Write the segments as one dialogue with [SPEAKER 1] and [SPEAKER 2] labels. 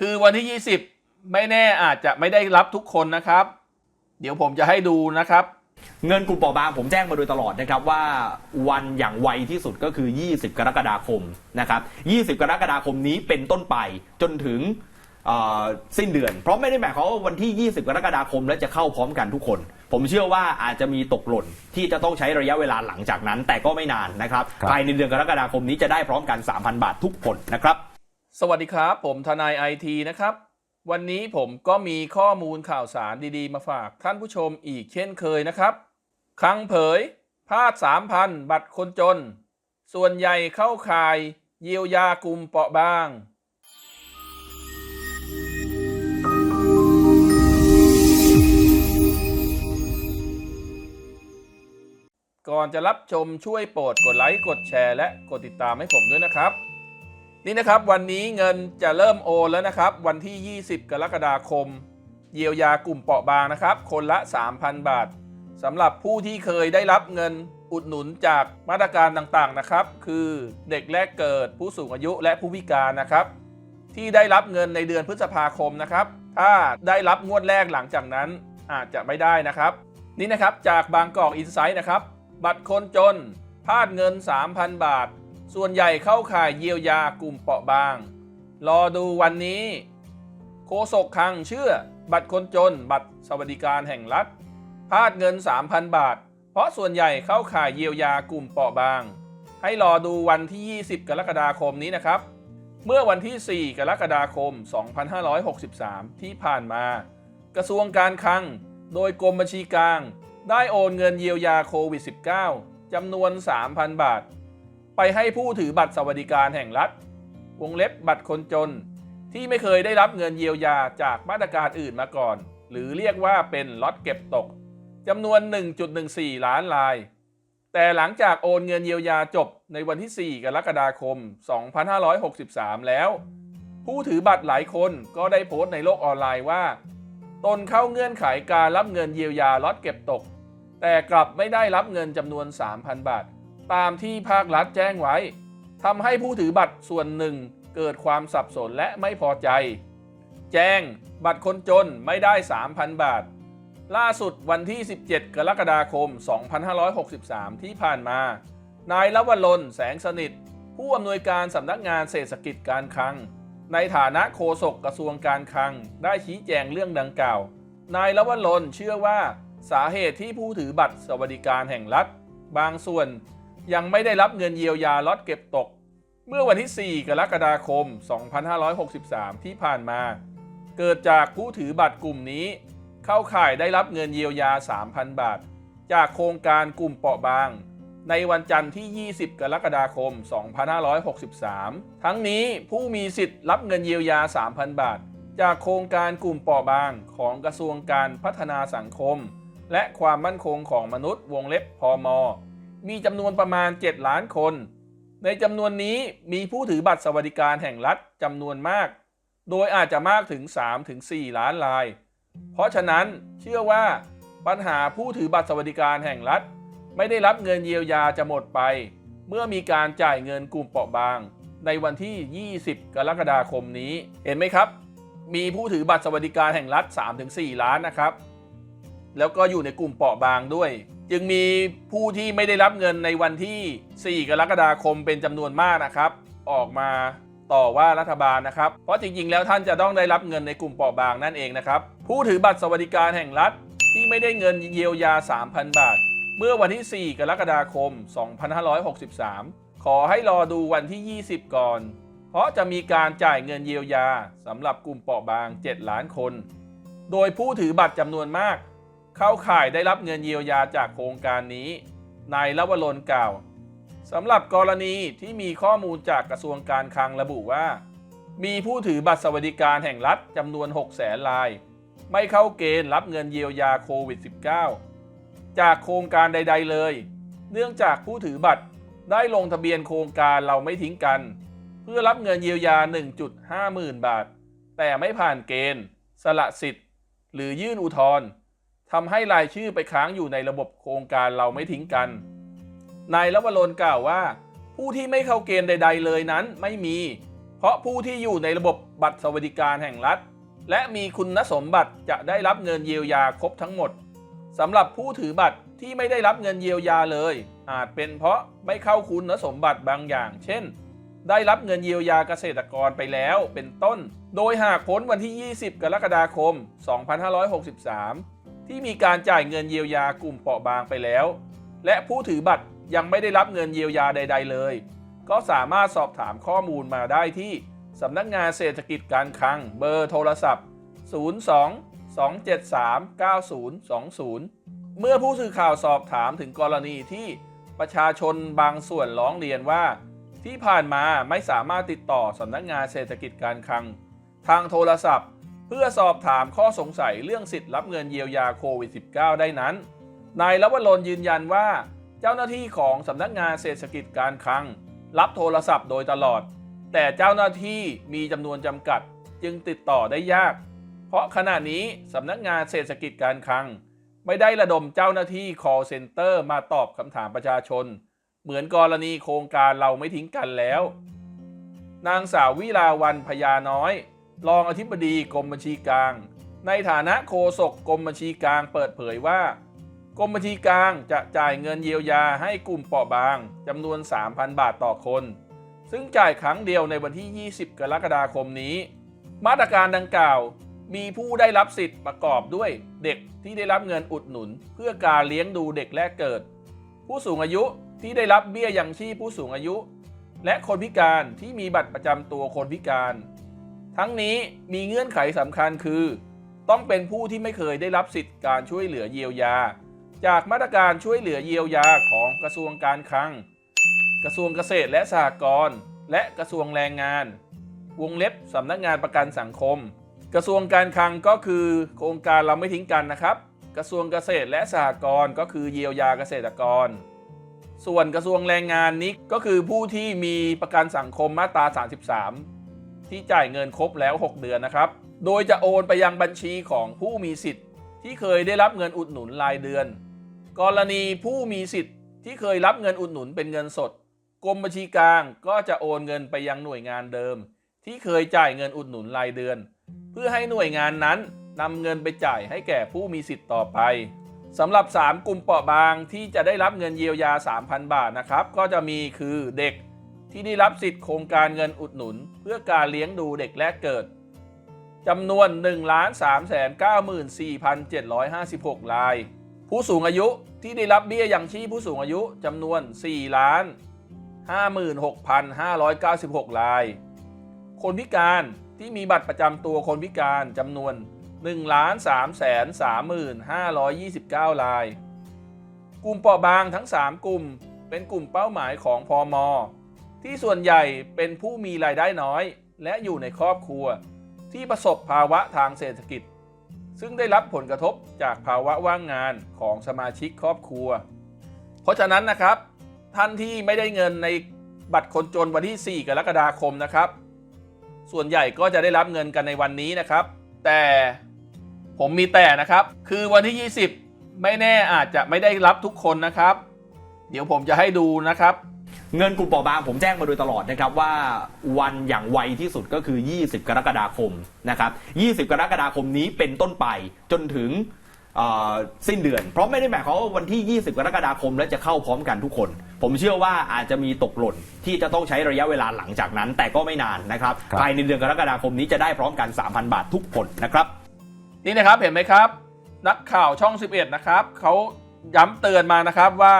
[SPEAKER 1] คือวันที่ 20 ไม่แน่อาจจะไม่ได้รับทุกคนนะครับ เดี๋ยวผมจะให้ดูนะครับ
[SPEAKER 2] เงินกลุ่มเปราะบางผมแจ้งมาโดยตลอดนะครับว่าวันอย่างไวที่สุดก็คือ 20 กรกฎาคมนะครับ20 กรกฎาคมนี้เป็นต้นไปจนถึงเอ่อสิ้นเดือน เพราะไม่ได้หมายความว่าวันที่ 20 กรกฎาคมแล้วจะเข้าพร้อมกันทุกคน ผมเชื่อว่าอาจจะมีตกหล่นที่จะต้องใช้ระยะเวลาหลังจากนั้น แต่ก็ไม่นานนะครับ
[SPEAKER 3] ครับ
[SPEAKER 2] ภายในเดือนกรกฎาคมนี้จะได้พร้อมกัน 3,000 บาททุกคนนะครับ
[SPEAKER 1] สวัสดีครับ ผมทนายไอทีนะครับ วันนี้ผมก็มีข้อมูลข่าวสารดีๆ มาฝากท่านผู้ชมอีกเช่นเคยนะครับ ครั้งเผยพาด3,000บัตรคนจน ส่วนใหญ่เข้าข่ายเยียวยากลุ่มเปราะบาง ก่อนจะรับชมช่วยโปรดกดไลค์กดแชร์และกดติดตามให้ผมด้วยนะครับ นี่นะครับวันนี้เงินจะเริ่มโอนแล้วนะครับ วันที่ 20 กรกฎาคม เยียวยากลุ่มเปราะบางนะครับ คนละ 3,000 บาทสำหรับผู้ที่เคยได้รับเงินอุดหนุนจากมาตรการต่างๆนะครับ คือเด็กแรกเกิดผู้สูงอายุและผู้พิการนะครับ ที่ได้รับเงินในเดือนพฤษภาคมนะครับ ถ้าได้รับงวดแรกหลังจากนั้นอาจจะไม่ได้นะครับ นี่นะครับจากบางกอกอินไซต์นะครับ บัตรคนจนพลาดเงิน 3,000 บาท ส่วนใหญ่เข้าข่ายเยียวยากลุ่มเปราะบาง รอดูวันนี้โฆษกคังเชื่อ บัตรคนจน บัตรสวัสดิการแห่งรัฐพาดเงิน 3,000 บาท เพราะส่วนใหญ่เข้าข่ายเยียวยากลุ่มเปราะบาง ให้รอดูวันที่ 20 กรกฎาคมนี้นะครับ เมื่อวันที่ 4 กรกฎาคม 2563 ที่ผ่านมา กระทรวงการคลัง โดยกรมบัญชีกลาง ได้โอนเงินเยียวยาโควิด -19 จำนวน 3,000 บาท ไปให้ผู้ถือบัตรสวัสดิการแห่งรัฐ วงเล็บบัตรคนจน ที่ไม่เคยได้รับเงินเยียวยาจากมาตรการอื่นมาก่อน หรือเรียกว่าเป็นล็อตเก็บตกจำนวน 1.14 ล้านราย แต่หลังจากโอนเงินเยียวยาจบในวันที่ 4 กรกฎาคม 2563 แล้ว ผู้ถือบัตรหลายคนก็ได้โพสต์ในโลกออนไลน์ว่า ตนเข้าเงื่อนไขการรับเงินเยียวยาล็อตเก็บตก แต่กลับไม่ได้รับเงินจำนวน 3,000 บาท ตามที่ภาครัฐแจ้งไว้ทำให้ผู้ถือบัตรส่วนหนึ่งเกิดความสับสนและไม่พอใจ แจ้งบัตรคนจนไม่ได้ 3,000 บาท ล่าสุดวันที่ 17 กรกฎาคม 2563 ที่ผ่านมา นายลวรนแสงสนิท ผู้อำนวยการสำนักงานเศรษฐกิจการคลัง ในฐานะโฆษกกระทรวงการคลัง ได้ชี้แจงเรื่องดังกล่าว นายลวรนเชื่อว่าสาเหตุที่ผู้ถือบัตรสวัสดิการแห่งรัฐ บางส่วน ยังไม่ได้รับเงินเยียวยาล็อตเก็บตก เมื่อวันที่ 4 กรกฎาคม 2563 ที่ผ่านมา เกิดจากผู้ถือบัตรกลุ่มนี้ เข้าข่ายได้รับเงินเยียวยา 3,000 บาท จากโครงการกลุ่มเปราะบาง ในวันจันทร์ที่ 20 กรกฎาคม 2563 ทั้งนี้ผู้มีสิทธิ์รับเงินเยียวยา 3,000 บาท จากโครงการกลุ่มเปราะบางของกระทรวงการพัฒนาสังคม และความมั่นคงของมนุษย์วงเล็บพอม มีจำนวนประมาณ 7 ล้านคน ในจำนวนนี้มีผู้ถือบัตรสวัสดิการแห่งรัฐจำนวนมาก โดยอาจจะมากถึง 3-4 ล้านราย เพราะฉะนั้นเชื่อว่าปัญหาผู้ถือบัตรสวัสดิการแห่งรัฐ ไม่ได้รับเงินเยียวยาจะหมดไป เมื่อมีการจ่ายเงินกลุ่มเปราะบาง ในวันที่ 20 กรกฎาคมนี้ เห็นไหมครับ มีผู้ถือบัตรสวัสดิการแห่งรัฐ 3-4 ล้านนะครับ แล้วก็อยู่ในกลุ่มเปราะบางด้วย จึงมีผู้ที่ไม่ได้รับเงินในวันที่ 4 กรกฎาคมเป็นจำนวนมากนะครับ ออกมาต่อว่ารัฐบาลนะครับ เพราะจริงๆ แล้วท่านจะต้องได้รับเงินในกลุ่มเปราะบางนั่นเองนะครับ ผู้ถือบัตรสวัสดิการแห่งรัฐที่ไม่ได้เงินเยียวยา 3,000 บาท เมื่อวันที่ 4 กรกฎาคม 2563 ขอให้รอดูวันที่ 20 ก่อน เพราะจะมีการจ่ายเงินเยียวยาสำหรับกลุ่มเปราะบาง 7 ล้านคน โดยผู้ถือบัตรจำนวนมาก เข้าข่ายได้รับเงินเยียวยาจากโครงการนี้ นายลวรนกล่าวสำหรับกรณีที่มีข้อมูลจากกระทรวงการคลังระบุว่า มีผู้ถือบัตรสวัสดิการแห่งรัฐจำนวน6แสนราย ไม่เข้าเกณฑ์รับเงินเยียวยาโควิด -19 จากโครงการใด ๆ เลย เนื่องจากผู้ถือบัตรได้ลงทะเบียนโครงการเราไม่ทิ้งกัน เพื่อรับเงินเยียวยา 1.5 หมื่นบาท แต่ไม่ผ่านเกณฑ์ สละสิทธิ์ หรือยื่นอุทธรณ์ ทำให้รายชื่อไปค้างอยู่ในระบบโครงการเราไม่ทิ้งกัน นายลวรนกล่าวว่า ผู้ที่ไม่เข้าเกณฑ์ใด ๆ เลยนั้นไม่มี เพราะผู้ที่อยู่ในระบบบัตรสวัสดิการแห่งรัฐ และมีคุณสมบัติจะได้รับเงินเยียวยาครบทั้งหมดสำหรับผู้ถือบัตรที่ไม่ได้รับเงินเยียวยาเลย อาจเป็นเพราะไม่เข้าคุณสมบัติบางอย่าง เช่น ได้รับเงินเยียวยาเกษตรกรไปแล้วเป็นต้น โดยหากพ้นวันที่ 20 กรกฎาคม 2563 ที่มีการจ่ายเงินเยียวยากลุ่มเปราะบางไปแล้ว และผู้ถือบัตรยังไม่ได้รับเงินเยียวยาใด ๆ เลย ก็สามารถสอบถามข้อมูลมาได้ที่สำนักงานเศรษฐกิจการคลังเบอร์โทรศัพท์ 02 273 9020 เมื่อผู้สื่อข่าวสอบถามถึงกรณีที่ประชาชนบางส่วนร้องเรียนว่า ที่ผ่านมาไม่สามารถติดต่อสำนักงานเศรษฐกิจการคลัง ทางโทรศัพท์ เพื่อสอบถามข้อสงสัยเรื่องสิทธิ์รับเงินเยียวยาโควิด -19 ได้นั้น นายลวรนยืนยันว่า เจ้าหน้าที่ของสำนักงานเศรษฐกิจการคลัง รับโทรศัพท์โดยตลอด แต่เจ้าหน้าที่มีจำนวนจำกัดจึงติดต่อได้ยาก เพราะขณะนี้สำนักงานเศรษฐกิจการคลัง ไม่ได้ระดมเจ้าหน้าที่ call center มาตอบคำถามประชาชน เหมือนกรณีโครงการเราไม่ทิ้งกันแล้ว นางสาววิลาวันพญาน้อย รองอธิบดีกรมบัญชีกลาง ในฐานะโฆษกกรมบัญชีกลางเปิดเผยว่า กรมบัญชีกลางจะจ่ายเงินเยียวยาให้กลุ่มเปราะบางจำนวน 3,000 บาทต่อคน ซึ่งจ่ายครั้งเดียวในวันที่ 20 กรกฎาคมนี้ มาตรการดังกล่าว มีผู้ได้รับสิทธิ์ประกอบด้วยเด็กที่ได้รับเงินอุดหนุน เพื่อการเลี้ยงดูเด็กแรกเกิด ผู้สูงอายุที่ได้รับเบี้ยยังชีพผู้สูงอายุ และคนพิการที่มีบัตรประจำตัวคนพิการ ทั้งนี้มีเงื่อนไขสำคัญคือ ต้องเป็นผู้ที่ไม่เคยได้รับสิทธิ์การช่วยเหลือเยียวยา จากมาตรการช่วยเหลือเยียวยาของกระทรวงการคลัง กระทรวงเกษตรและสหกรณ์และกระทรวงแรงงาน วงเล็บสำนักงานประกันสังคม กระทรวงการคลังก็คือโครงการเราไม่ทิ้งกันนะครับ กระทรวงเกษตรและสหกรณ์ก็คือเยียวยาเกษตรกร ส่วนกระทรวงแรงงานนี้ก็คือผู้ที่มีประกันสังคมมาตรา 33 ที่จ่ายเงินครบแล้ว 6 เดือนนะครับ โดยจะโอนไปยังบัญชีของผู้มีสิทธิ์ ที่เคยได้รับเงินอุดหนุนรายเดือน กรณีผู้มีสิทธิ์ ที่เคยรับเงินอุดหนุนเป็นเงินสด กรมบัญชีกลางก็จะโอนเงินไปยังหน่วยงานเดิม ที่เคยจ่ายเงินอุดหนุนรายเดือน เพื่อให้หน่วยงานนั้นนำเงินไปจ่ายให้แก่ผู้มีสิทธิ์ต่อไปสำหรับ 3 กลุ่มเปราะบางที่จะได้รับเงินเยียวยา 3,000 บาทนะครับ ก็จะมีคือเด็ก ที่ได้รับสิทธิ์โครงการเงินอุดหนุน เพื่อการเลี้ยงดูเด็กแรกเกิดจำนวน 1 3 9 4 7 5 6 ราย ผู้สูงอายุที่ได้รับเบี้ยยังชีพผู้สูงอายุจำนวน 4 ล้าน 56,596 ราย คนพิการที่มีบัตรประจำตัวคนพิการจำนวน1ล้าน3แสน35,529 ราย กลุ่มเปราะบางทั้ง 3 กลุ่มเป็นกลุ่มเป้าหมายของพอม ที่ส่วนใหญ่เป็นผู้มีรายได้น้อย และอยู่ในครอบครัว ที่ประสบภาวะทางเศรษฐกิจ ซึ่งได้รับผลกระทบจากภาวะว่างงานของสมาชิกครอบครัว เพราะฉะนั้นนะครับ ท่านที่ไม่ได้เงินในบัตรคนจนวันที่ 4 กรกฎาคมนะครับ ส่วนใหญ่ก็จะได้รับเงินกันในวันนี้นะครับ แต่ผมมีแต่นะครับ คือวันที่ 20 ไม่แน่อาจจะไม่ได้รับทุกคนนะครับ เดี๋ยวผมจะให้ดูนะครับ
[SPEAKER 2] เงินกลุ่มเปราะบางผมแจ้งมาโดยตลอดนะครับว่าวันอย่างไวที่สุดก็คือ 20 กรกฎาคมนะครับ20 กรกฎาคมนี้เป็นต้นไปจนถึงเอ่อสิ้นเดือน เพราะไม่ได้หมายความว่าวันที่ 20 กรกฎาคมแล้วจะเข้าพร้อมกันทุกคน ผมเชื่อว่าอาจจะมีตกหล่นที่จะต้องใช้ระยะเวลาหลังจากนั้น แต่ก็ไม่นานนะครับ
[SPEAKER 3] ครับ
[SPEAKER 2] ภายในเดือนกรกฎาคมนี้จะได้พร้อมกัน 3,000 บาททุกคนนะครับ
[SPEAKER 1] นี่นะครับเห็นไหมครับ นักข่าวช่อง 11 นะครับเขาย้ำเตือนมานะครับว่า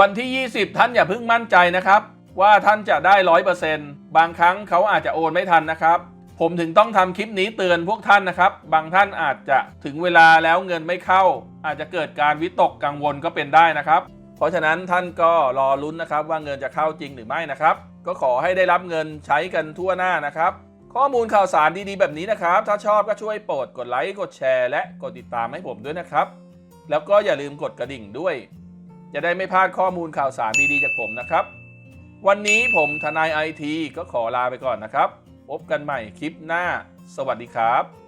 [SPEAKER 1] วันที่ 20 ท่านอย่าเพิ่งมั่นใจนะครับ ว่าท่านจะได้ร้อยเปอร์เซ็นต์บางครั้งเขาอาจจะโอนไม่ทันนะครับ ผมถึงต้องทำคลิปนี้เตือนพวกท่านนะครับ บางท่านอาจจะถึงเวลาแล้วเงินไม่เข้า อาจจะเกิดการวิตกกังวลก็เป็นได้นะครับ เพราะฉะนั้นท่านก็รอลุ้นนะครับ ว่าเงินจะเข้าจริงหรือไม่นะครับ ก็ขอให้ได้รับเงินใช้กันทั่วหน้านะครับ ข้อมูลข่าวสารดีๆ แบบนี้นะครับ ถ้าชอบก็ช่วยโปรดกดไลค์กดแชร์ และกดติดตามให้ผมด้วยนะครับ แล้วก็อย่าลืมกดกระดิ่งด้วย จะได้ไม่พลาดข้อมูลข่าวสารดีๆจากผมนะครับ วันนี้ผมทนายไอทีก็ขอลาไปก่อนนะครับ พบกันใหม่คลิปหน้า สวัสดีครับ